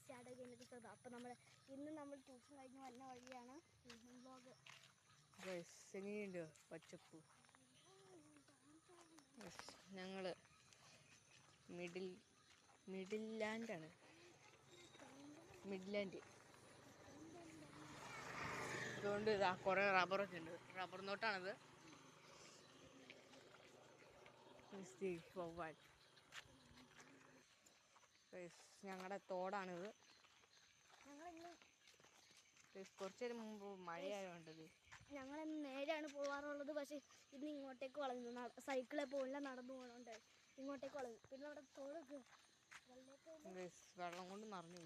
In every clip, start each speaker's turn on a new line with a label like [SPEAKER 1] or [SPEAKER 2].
[SPEAKER 1] Start കഴിഞ്ഞിട്ട് ചെറുത് അപ്പം നമ്മൾ ഇന്ന് നമ്മൾ ട്യൂഷൻ കഴിഞ്ഞ് വന്ന വഴിയാണ്
[SPEAKER 2] ഗൈസ് എങ്ങനെയുണ്ട് പച്ചപ്പ്. ഞങ്ങൾ മിഡിൽ മിഡിൽ ലാൻഡാണ് മിഡ് ലാൻഡ് അതുകൊണ്ട് ഇതാ കുറേ റബ്ബറൊക്കെ ഉണ്ട്. റബ്ബർ നോട്ടാണിത്. വവ്വാൽ ഞങ്ങളുടെ തോടാണിത്.
[SPEAKER 1] ഞങ്ങളിന്ന്
[SPEAKER 2] കുറച്ച് നേരം മുമ്പ് മഴയായതുകൊണ്ടത്
[SPEAKER 1] ഞങ്ങൾ നേരെയാണ് പോകാറുള്ളത് പക്ഷേ ഇന്ന് ഇങ്ങോട്ടേക്ക് വളഞ്ഞു. സൈക്കിളെ പോകില്ല നടന്നു പോകണോണ്ട് ഇങ്ങോട്ടേക്ക് വളഞ്ഞു. പിന്നെ അവിടെ തോടൊക്കെ
[SPEAKER 2] വെള്ളം കൊണ്ട് നിറഞ്ഞു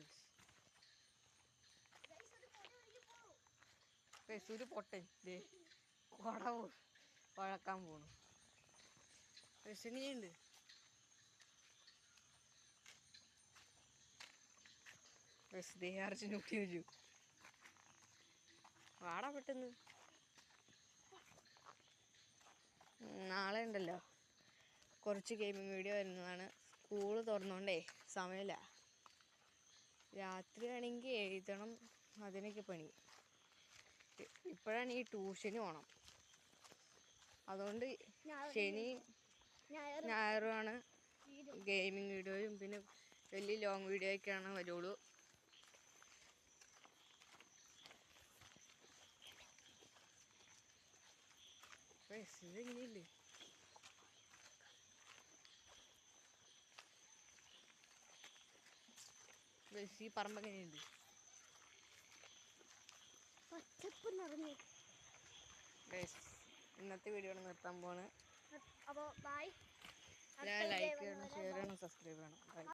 [SPEAKER 2] ഗൈസ് ഒരു പൊട്ടൻ. ദേ കുട വഴക്കാൻ പോണു. രസനിയുണ്ട് വാടാ പെട്ടെന്ന്. നാളെ ഉണ്ടല്ലോ. കുറച്ച് ഗെയിമിംഗ് വീഡിയോ വരുന്നതാണ്. സ്കൂൾ തുറന്നോണ്ടേ സമയമില്ല. രാത്രി ആണെങ്കിൽ എഴുതണം അതിനൊക്കെ പണി. ഇപ്പോഴാണ് ഈ ട്യൂഷന് പോകണം അതുകൊണ്ട് ശനി ഞായറുമാണ് ഗെയിമിംഗ് വീഡിയോയും പിന്നെ വലിയ ലോങ് വീഡിയോ ഒക്കെയാണ് വരുള്ളൂ. ഇതെങ്ങനെയില്ലേ ഈ പറമ്പ് എങ്ങനെയുണ്ട്
[SPEAKER 1] പച്ചപ്പ് നിറഞ്ഞു
[SPEAKER 2] ഇന്നത്തെ വീഡിയോ നിർത്താൻ പോണ്
[SPEAKER 1] അപ്പോൾ ബൈ
[SPEAKER 2] ലൈക്ക് ചെയ്യണം ഷെയർ ചെയ്യണം സബ്സ്ക്രൈബ് ചെയ്യണം.